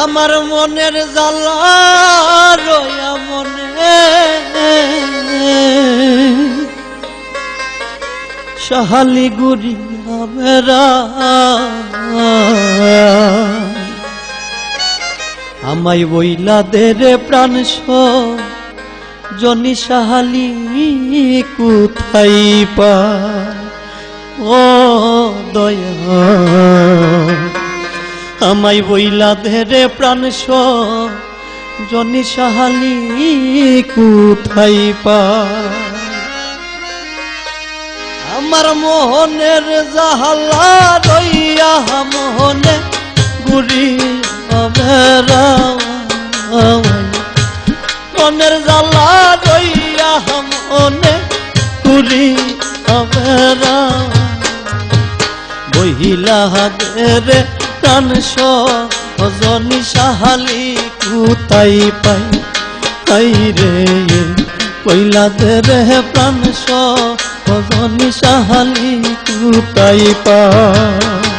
আমার মনের জ্বালা মনে। সহালি গুড়ি মেরা আমায় বইলা দে প্রাণ জনি সাহালি কোথায় পা ও দয়া। আমায় বইলা ধেরে প্রাণ জনি সাহালি কোথায় পা আমার মোহনের জাহালা রইয়া মোহনে গুড়ি মনের জালা রইয়া মনে গুড়ি অবেরা বহিলা রে প্রাণ সজনি সাহালি কুতাই পাই। তাই রে কইলা দে রে প্রাণ সজনি সাহালি কুতাই পাই।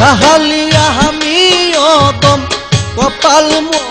সাহালিয়া আমি অদম কপাল মন্দ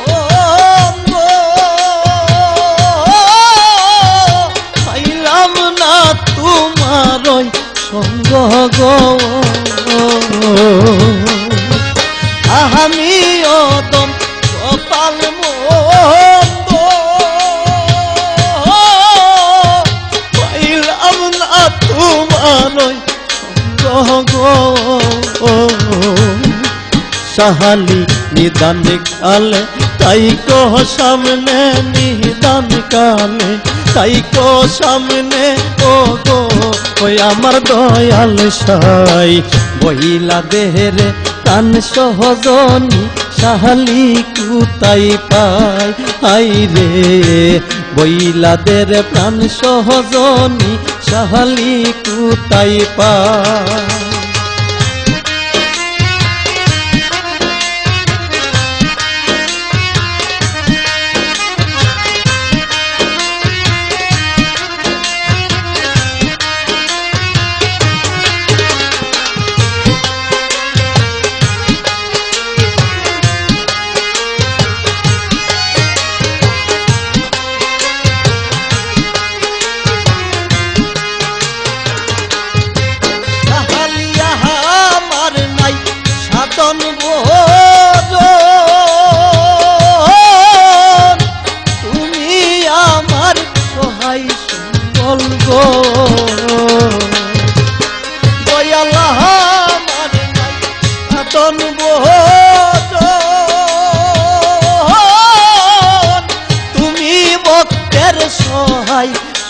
সাহালি নিদান কালে, তাই কহ সামনে নিদান কালে, তাই কো সামনে ও গো ওই আমার দয়াল সাই। বহিলা দেহেরে প্রাণ সহজনী সাহালি কুতাই পাই আই রে বইলা দের প্রাণ সহজনী সাহালি কুতাই পাই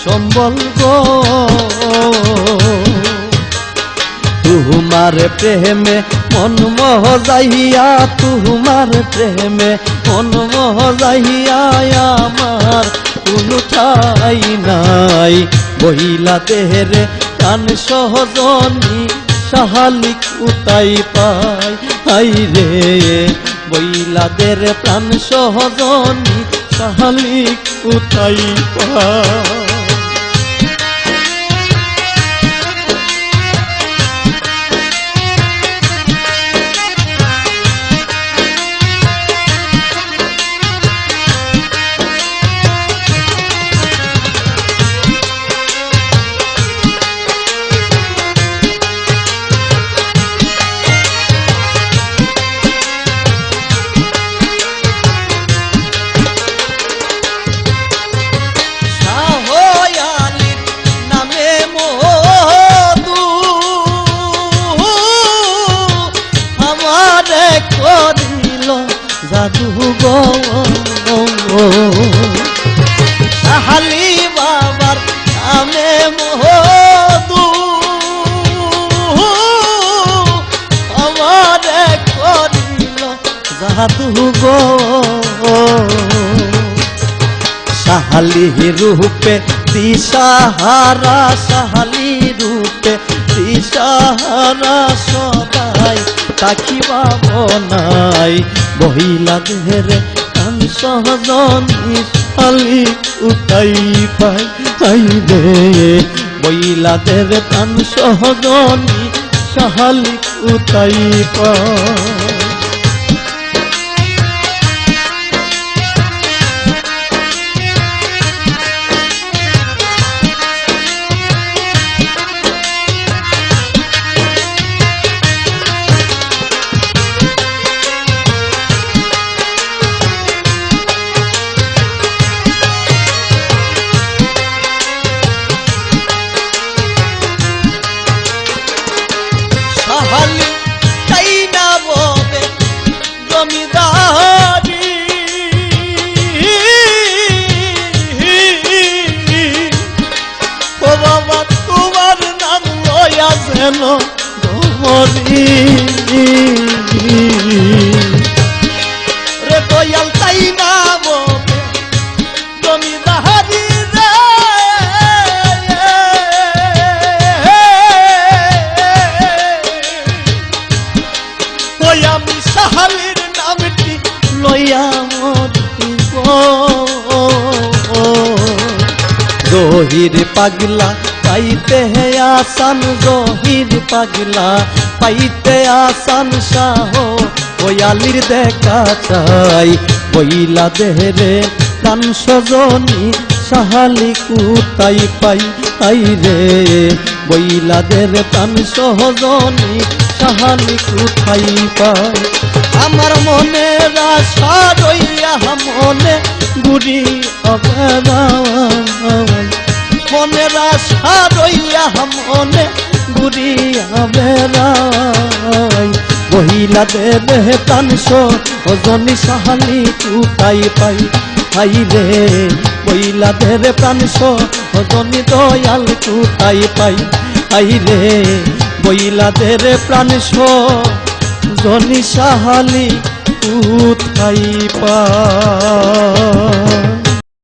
সম্বল গো। প্রেমে মন মোহ যাইয়া, তুমার প্রেমে মন মোহ যাইয়া, আমার কোনো ঠাই নাই। বহিলা দেহরে প্রাণ সহজনী সাহালিক উতাই পাই। হাই রে, বইলা দের প্রাণ সহজনী সাহালিক উতাই পাই। সাধু গো সাহালি রূপে, দিশাহারা সাহালি রূপে, দিশাহারা সদাই তাকিবা বনাই বহিলা দেহের কান সহজনী শালি উঠাই পাই আই রে। বইলাদের প্রাণ সহজনী সাহালি উঠাই পাই। যেন ধরি রে দয়াল, তাই না বলে জমিদারি রে। ওই আমি সাহালির নামটি লইয়া মরিব জহির পাগলা পাইতে হে আসান জহির পাগলা, পাইতে আসান শাহ ওয়ালির দেখা চাই। বইলা দেহরে প্রাণ সজনী, সাহালি কুতাই পাই আই রে। বইলা বইলাদের প্রাণ সহজনী, সাহালি কুতাই পাই। আমার মনে আশা রইয়া মনে, গুড়ি অবেদাই মনের আশা রইয়া মনে গুড়িয়া বেড়াই। মহিলা দেবে প্রাণস ওজনী সাহালি কুতাই পাই। হাই রে, মহিলা দেবে প্রাণস ওজনী দয়াল কুতাই পাই। হাই রে মহিলাদের প্রাণস জনি সাহালি কুতাই পাই।